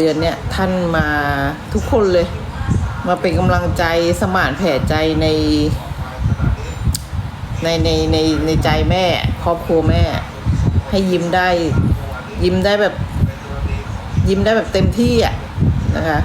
เดือนเนี่ยท่านมาทุกคนเลย มาเป็นกำลังใจสมานแผ่ใจใน ในในในในใจแม่ ครอบครัวแม่ ให้ยิ้มได้ ยิ้มได้แบบ ยิ้มได้แบบเต็มที่อะนะคะ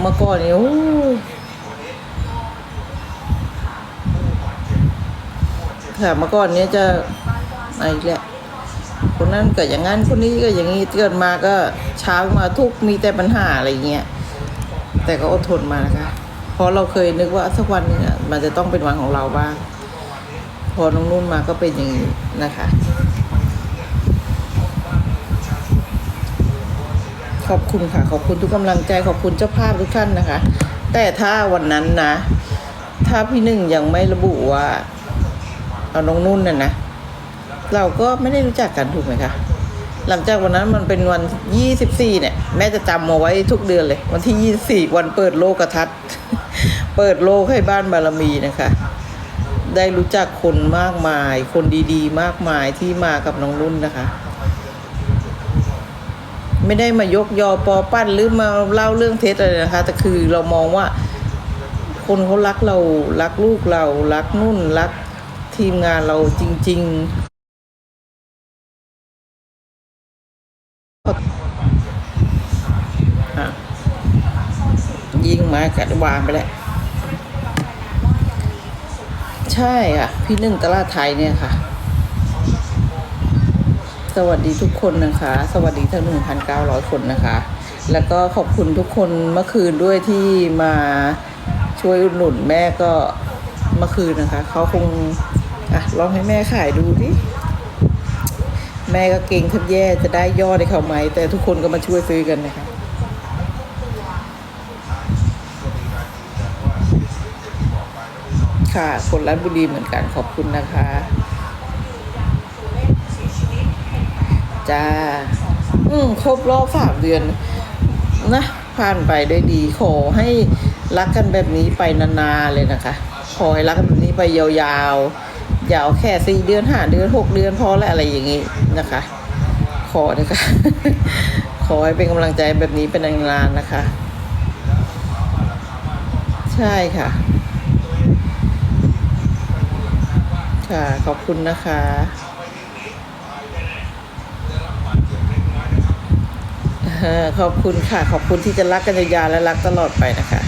เมื่อก่อนนี่โอ้ยค่ะเมื่อก่อนเนี้ยจะอะไรแหละ คนนั้นเกิดอย่างนั้นคนนี้ก็อย่างนี้เกิดมาก็เช้ามาทุกมีแต่ปัญหาอะไรเงี้ยแต่ก็อดทนมานะคะเพราะเราเคยนึกว่าสักวันนึงอะมันจะต้องเป็นวันของเราบ้างพอน้องนุ่นมาก็เป็นอย่างนี้นะคะ ขอบคุณค่ะ ขอบคุณทุกกำลังใจขอบคุณเจ้าภาพทุกท่านนะคะ แต่ถ้าวันนั้นนะ ถ้าพี่หนึ่งยังไม่ระบุว่าเอาน้องนุ่นน่ะนะ เราก็ไม่ได้รู้จักกันถูกไหมคะ หลังจากวันนั้นมันเป็นวันยี่สิบสี่เนี่ย แม่จะจำมาไว้ทุกเดือนเลย วันที่ยี่สี่วันเปิดโลกทัศน์เปิดโลกให้บ้านบารมีนะคะ ได้รู้จักคนมากมาย คนดีๆ มากมายที่มากับน้องนุ่นนะคะ ไม่ได้มายกยอปอปั้นหรือมาเล่าเรื่องเท็จอะไรนะคะ แต่คือเรามองว่าคนเขารักเรารักลูกเรารักนุ่นรักทีมงานเราจริง ๆ ยิงมากัดวางไปแล้ว ใช่ค่ะ พี่หนึ่งตลาดไทยเนี่ยค่ะ สวัสดีทุกคนนะคะ สวัสดีทั้ง1,900คนนะคะ แล้วก็ขอบคุณทุกคนเมื่อคืนด้วยที่มาช่วยอุดหนุนแม่ก็เมื่อคืนนะคะ เขาคงอะลองให้แม่ขายดูดิแม่ก็เก่งแทบแย่จะได้ยอดให้เขาไหม แต่ทุกคนก็มาช่วยซื้อกันนะคะ ค่ะ คนรัฐบุรีเหมือนกันขอบคุณนะคะ จ้า อืมครบรอบสามเดือน นะ ผ่านไปด้วยดี ขอให้รักกันแบบนี้ไปนานๆเลยนะคะ ขอให้รักกันแบบนี้ไปยาวๆ ยาเอาแค่สี่เดือนห้าเดือนหกเดือนพอแล้วอะไรอย่างงี้นะคะ ขอนะคะ ขอให้เป็นกำลังใจแบบนี้เป็นนานๆนะคะ ใช่ค่ะ ค่ะ ขอบคุณนะคะขอบคุณค่ะ ขอบคุณที่จะรักกันยาวและรักตลอดไปนะคะ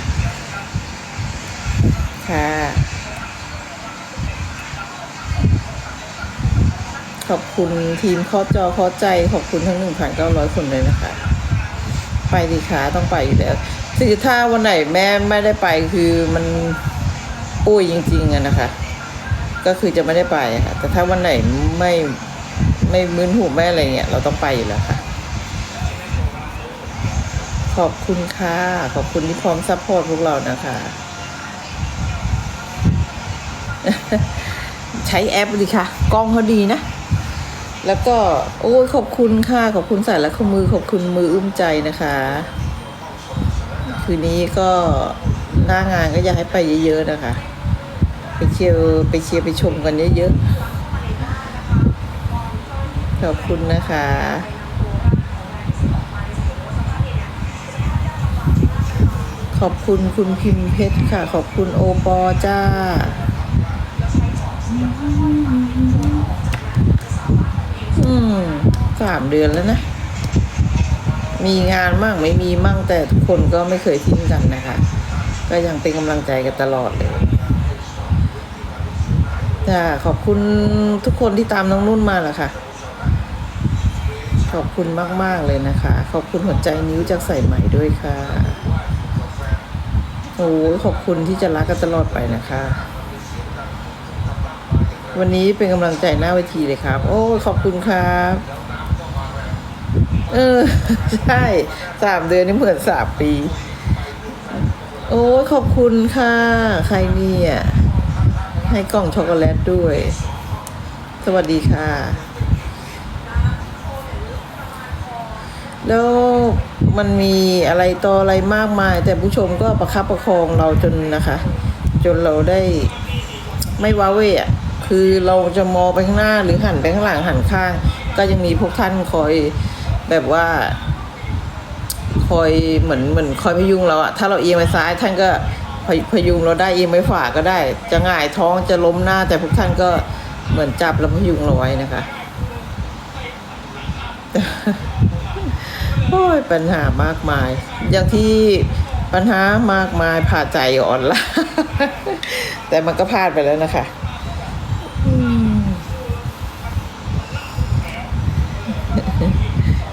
ค่ะ ขอบคุณทีมข้อจอข้อใจ ขอบคุณทั้ง1,900คนเลยนะคะ ไปดีค่ะต้องไปอยู่แล้วคือถ้าวันไหนแม่ไม่ได้ไปคือมันป่วยจริงๆอะนะคะ ก็คือจะไม่ได้ไปค่ะ แต่ถ้าวันไหนไม่ไม่มึนหูไม่อะไรเงี้ยเราต้องไปอยู่แล้วค่ะ ขอบคุณค่ะ ขอบคุณที่พร้อมซัพพอร์ตพวกเรานะคะ ใช้แอปดิค่ะ กล้องเขาดีนะ แล้วก็ โอ้ยขอบคุณค่ะ ขอบคุณสายและข้อมือ ขอบคุณมืออุ้มใจนะคะ คืนนี้ก็หน้างานก็อยากให้ไปเยอะๆนะคะ เชียร์ไปเชียร์ไปชมกันเยอะๆ ขอบคุณนะคะขอบคุณคุณพิมพ์เพชรค่ะ ขอบคุณโอปอจ้า อืมสามเดือนแล้วนะ มีงานมั่งไม่มีมั่งแต่ทุกคนก็ไม่เคยทิ้งกันนะคะ ก็ยังเป็นกำลังใจกันตลอดเลย จ้าขอบคุณทุกคนที่ตามน้องนุ่นมาแหละค่ะ ขอบคุณมาก ๆ เลยนะคะ ขอบคุณหัวใจนิ้วจากใส่ใหม่ด้วยค่ะโอ้ขอบคุณที่จะรักกันตลอดไปนะคะ วันนี้เป็นกำลังใจหน้าเวทีเลยครับ โอ้ขอบคุณครับ เออ ใช่สามเดือนนี่เหมือนสามปี โอ้ขอบคุณค่ะ ใครเนี่ย ให้กล่องช็อกโกแลตด้วย สวัสดีค่ะ แล้วมันมีอะไรต่ออะไรมากมาย แต่ผู้ชมก็ประคับประคองเราจนนะคะ จนเราได้ไม่ว้าเวอะคือเราจะมองไปข้างหน้าหรือหันไปข้างหลังหันข้าง ก็ยังมีพวกท่านคอยแบบว่า คอยเหมือนเหมือนคอยพยุงเราอะถ้าเราเอียงไปซ้ายท่านก็ พพยุงเราได้เองไปขวาก็ได้ จะง่ายท้องจะล้มหน้า แต่พวกท่านก็เหมือนจับแล้วพยุงเราไว้นะคะโอ้ยปัญหามากมาย อย่างที่ปัญหามากมายผ่าใจอ่อนละแต่มันก็พลาดไปแล้วนะคะ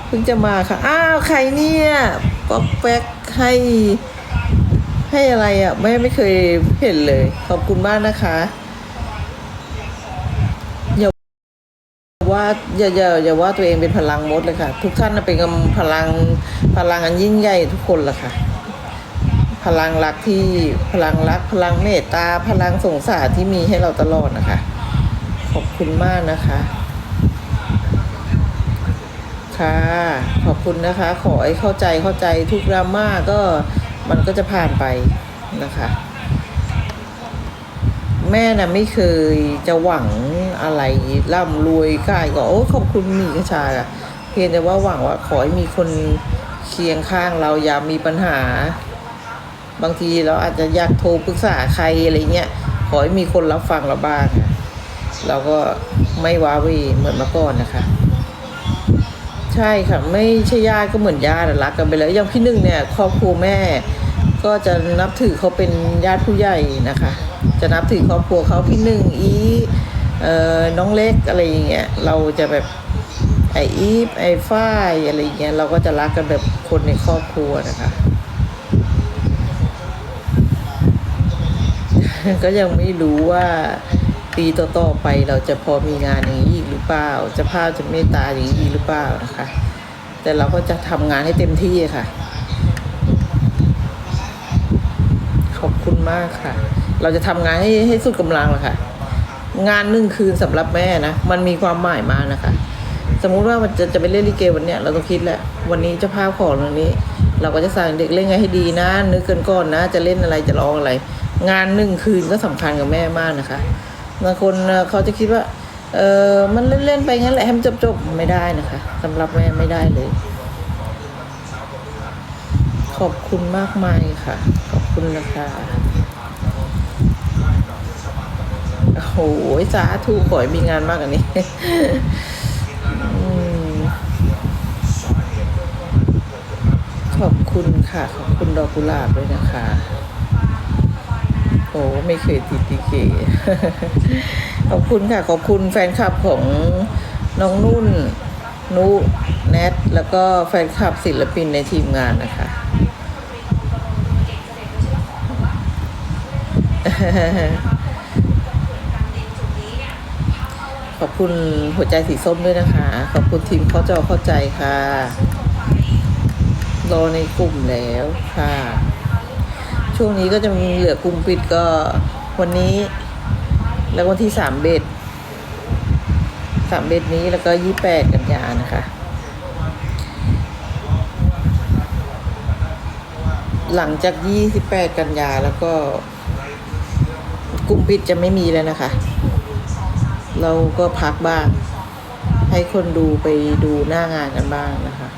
เพิ่งจะมาค่ะ อ้าว ใครเนี่ยป๊อกแป๊กให้ ให้อะไรอะไม่ไม่เคยเห็นเลย ขอบคุณมากนะคะ อย่าว่าอย่าอย่าอย่าว่าตัวเองเป็นพลังมดเลยค่ะ ทุกท่านเป็นกำพลังพลังอันยิ่งใหญ่ทุกคนละค่ะ พลังรักที่พลังรัก พลังเมตตา พลังสงสารที่มีให้เราตลอดนะคะ ขอบคุณมากนะคะค่ะขอบคุณนะคะ ขอให้เข้าใจเข้าใจทุกดราม่าก็ มันก็จะผ่านไปนะคะ แม่น่ะไม่เคยจะหวังอะไรร่ำรวยกายก็โอ้ขอบคุณมีกระชาอะเพียงแต่ว่าหวังว่าขอให้มีคนเคียงข้างเราอย่ามีปัญหา บางทีเราอาจจะอยากโทรปรึกษาใครอะไรเงี้ยขอให้มีคนรับฟังเราบ้าง เราก็ไม่ว้าเหวเหมือนเมื่อก่อนนะคะ ใช่ค่ะไม่ใช่ญาติก็เหมือนญาติรักกันไปแล้วอย่างพี่หนึ่งเนี่ยครอบครัวแม่ ก็จะนับถือเขาเป็นญาติผู้ใหญ่นะคะ จะนับถือครอบครัวเขาพี่หนึ่งอีเอ่อน้องเล็กอะไรอย่างเงี้ยเราจะแบบไออีฟไอฝ้ายอะไรอย่างเงี้ยเราก็จะรักกันแบบคนในครอบครัวนะคะก็ยังไม่รู้ว่าปีต่อๆไปเราจะพอมีงานอย่างนี้ เปล่าจะภาพจะเมตตาอย่างนี้อีหรือเปล่านะคะ แต่เราก็จะทำงานให้เต็มที่ค่ะ ขอบคุณมากค่ะ เราจะทำงานให้ให้สุดกำลังเลยค่ะ งานหนึ่งคืนสำหรับแม่นะ มันมีความหมายมากนะคะ สมมุติว่ามันจะจะไปเล่นลิเกวันเนี้ยเราต้องคิดแหละวันนี้เจ้าภาพขอเรื่องนี้ เราก็จะสั่งเด็กเล่นไงให้ดีนะ นึกกันก่อนนะ จะเล่นอะไรจะร้องอะไร งานหนึ่งคืนก็สำคัญกับแม่มากนะคะบางคนเขาจะคิดว่า เออมันเล่นๆไปงั้นแหละให้มันจบๆไม่ได้นะคะสำหรับแม่ไม่ได้เลย ขอบคุณมากมายค่ะ ขอบคุณนะคะโอ้โหสาธุขอให้มีงานมากกว่านี้ขอบคุณค่ะ ขอบคุณดอกกุหลาบด้วยนะคะ โอ้ไม่เคยติดดีเก ขอบคุณค่ะ ขอบคุณแฟนคลับของน้องนุ่น นุแนท แล้วก็แฟนคลับศิลปินในทีมงานนะคะ ขอบคุณหัวใจสีส้มด้วยนะคะ ขอบคุณทีมเข้าจอเข้าใจค่ะ รอในกลุ่มแล้วค่ะ ช่วงนี้ก็จะมีเหลือกลุ่มปิดก็วันนี้ แล้ววันที่สามเบ็ดสามเบ็ดนี้แล้วก็ยี่แปดกันยานะคะ หลังจากยี่สิบแปดกันยาแล้วก็กลุ่มปิดจะไม่มีแล้วนะคะ เราก็พักบ้าง ให้คนดูไปดูหน้างานกันบ้างนะคะ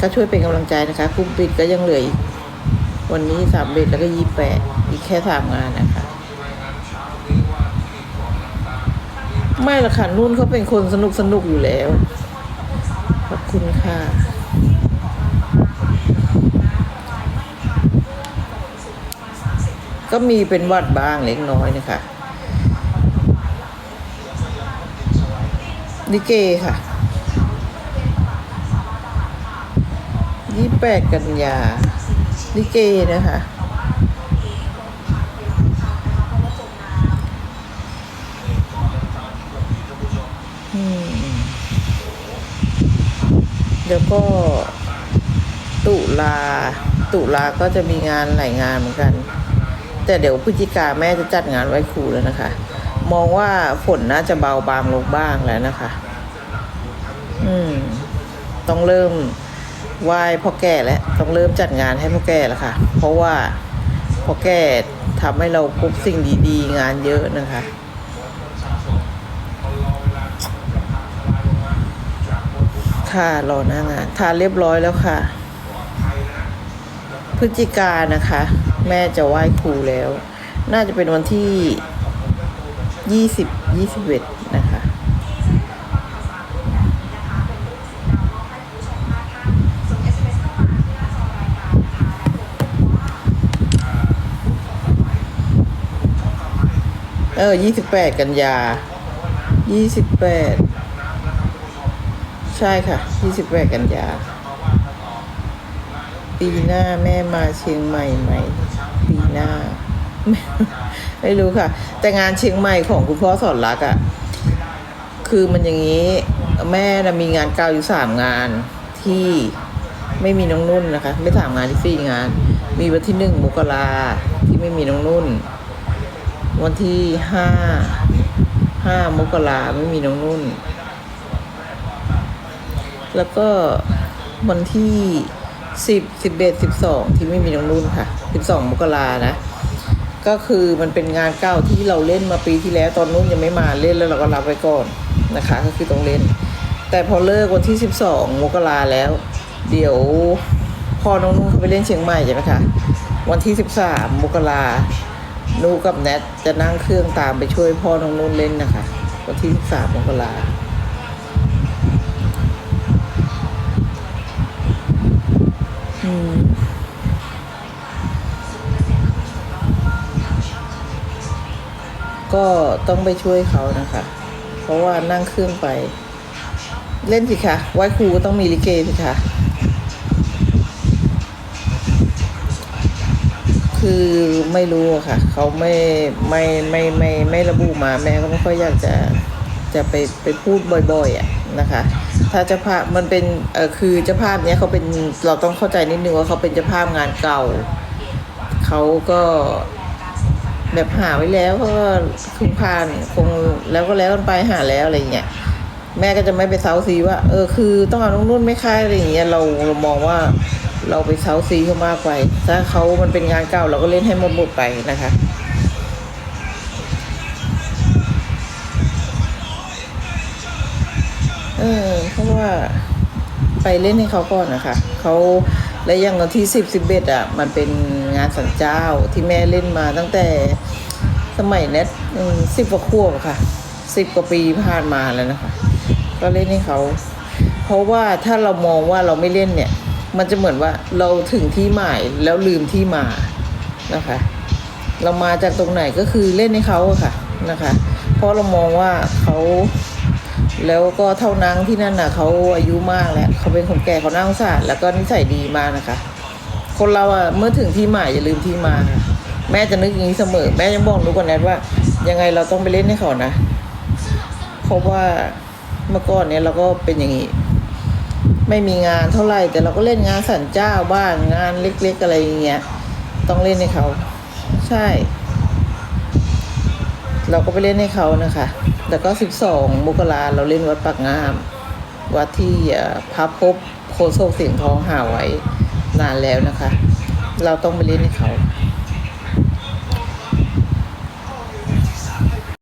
ก็ช่วยเป็นกำลังใจนะคะกลุ่มปิดก็ยังเหลืออีกวันนี้สามเบ็ดแล้วก็ยี่แปดอีกแค่สามงานนะคะ ไม่ละค่ะนุ่นเขาเป็นคนสนุกสนุกอยู่แล้ว ขอบคุณค่ะก็มีเป็นวัดบ้างเล็กน้อยนะคะลิเกค่ะยี่แปดกันยาลิเกนะคะ เดี๋ยวก็ตุลาตุลาก็จะมีงานหลายงานเหมือนกัน แต่เดี๋ยวพฤศจิกาแม่จะจัดงานไหว้ครูแล้วนะคะ มองว่าฝนน่าจะเบาบางลงบ้างแล้วนะคะ อืม ต้องเริ่มไหว้พ่อแก่แล้วต้องเริ่มจัดงานให้พ่อแก่แล้วค่ะ เพราะว่าพ่อแก่ทำให้เราพบสิ่งดี ๆ งานเยอะนะคะ ค่ะรอหน้างานทานเรียบร้อยแล้วค่ะ พฤศจิกานะคะ แม่จะไหว้ครูแล้ว น่าจะเป็นวันที่ยี่สิบยี่สิบเอ็ดนะคะเออยี่สิบแปดกันยายี่สิบแปด ใช่ค่ะยี่สิบแปดกันยา ปีหน้าแม่มาเชียงใหม่ไหม ปีหน้าไม่ไม่รู้ค่ะ แต่งานเชียงใหม่ของคุณพ่อสอนรักอะ่ะ คือมันอย่างนี้แม่นะมีงานเก่าอยู่สามงานที่ไม่มีน้องนุ่นนะคะ ไม่สามงานที่สี่งาน มีวันที่หนึ่งมกราที่ไม่มีน้องนุ่น วันที่ห้าห้ามกราไม่มีน้องนุ่น แล้วก็วันที่สิบสิบเอ็ดสิบสองที่ไม่มีน้องนุ่นค่ะสิบสองมกรานะ ก็คือมันเป็นงานเก่าที่เราเล่นมาปีที่แล้วตอนนุ่นยังไม่มาเล่นแล้วเราก็รับไว้ก่อนนะคะ ก็คือต้องเล่น แต่พอเลิกวันที่สิบสองมกราแล้ว เดี๋ยวพอน้องนุ่นเขาไปเล่นเชียงใหม่ใช่ไหมคะวันที่สิบสามมกรานูกับแนทจะนั่งเครื่องตามไปช่วยพ่อน้องนุ่นเล่นนะคะ วันที่สิบสามมกราอืม ก็ต้องไปช่วยเขานะคะ เพราะว่านั่งเครื่องไป เล่นสิคะไหว้ครูก็ต้องมีลิเกสิคะคือไม่รู้ค่ะ เขาไม่ไม่ไม่ไม่ไม่ระบุมาแม่ก็ไม่ค่อยอยากจะจะไปไปพูดบ่อย ๆอะ นะคะ ถ้าเจ้าภาพมันเป็นเออคือเจ้าภาพเนี้ยเขาเป็นเราต้องเข้าใจนิดนึงว่าเขาเป็นเจ้าภาพงานเก่าเขาก็แบบหาไว้แล้วก็คุงผ่านคงแล้วก็แล้วกันไปหาแล้วอะไรเงี้ยแม่ก็จะไม่ไปเซาซีว่า เออคือต้องเอาน้องนุ่นไม่ค่ายอะไรอย่างเงี้ยเราเรามองว่าเราไปเซาซีเขามากไป ถ้าเขามันเป็นงานเก่าเราก็เล่นให้หมดหมดไปนะคะ เพราะว่าไปเล่นให้เขาก่อนนะคะเขาและอยังวันที่สิบสิบเอ็ดอะ มันเป็นงานสันเจ้าที่แม่เล่นมาตั้งแต่สมัยเน็ตสิบกว่าขวบค่ะสิบกว่าปีผ่านมาแล้วนะคะ ก็เล่นให้เขา เพราะว่าถ้าเรามองว่าเราไม่เล่นเนี่ย มันจะเหมือนว่าเราถึงที่หมายแล้วลืมที่มานะคะ เรามาจากตรงไหนก็คือเล่นให้เขาค่ะนะคะ เพราะเรามองว่าเขา แล้วก็เท่านั้นที่นั่นน่ะเขาอายุมากแล้วเขาเป็นคนแก่เขาน่าสงสารแล้วก็นิสัยดีมากนะคะ คนเราอะเมื่อถึงที่หมายอย่าลืมที่มาค่ะแม่จะนึกอย่างนี้เสมอ แม่ยังบอกลูกกับแนทว่า ยังไงเราต้องไปเล่นให้เขานะเพราะว่าเมื่อก่อนเนี่ยเราก็เป็นอย่างนี้ไม่มีงานเท่าไหร่ แต่เราก็เล่นงานสันเจ้าบ้างงานเล็ก ๆ อะไรอย่างเงี้ยต้องเล่นให้เขา ใช่ เราก็ไปเล่นให้เขานะคะ แล้วก็สิบสองมกราเราเล่นวัดปากงาม วัดที่พระพบโคโซกเสียงทองหาไว้นานแล้วนะคะ เราต้องไปเล่นให้เขา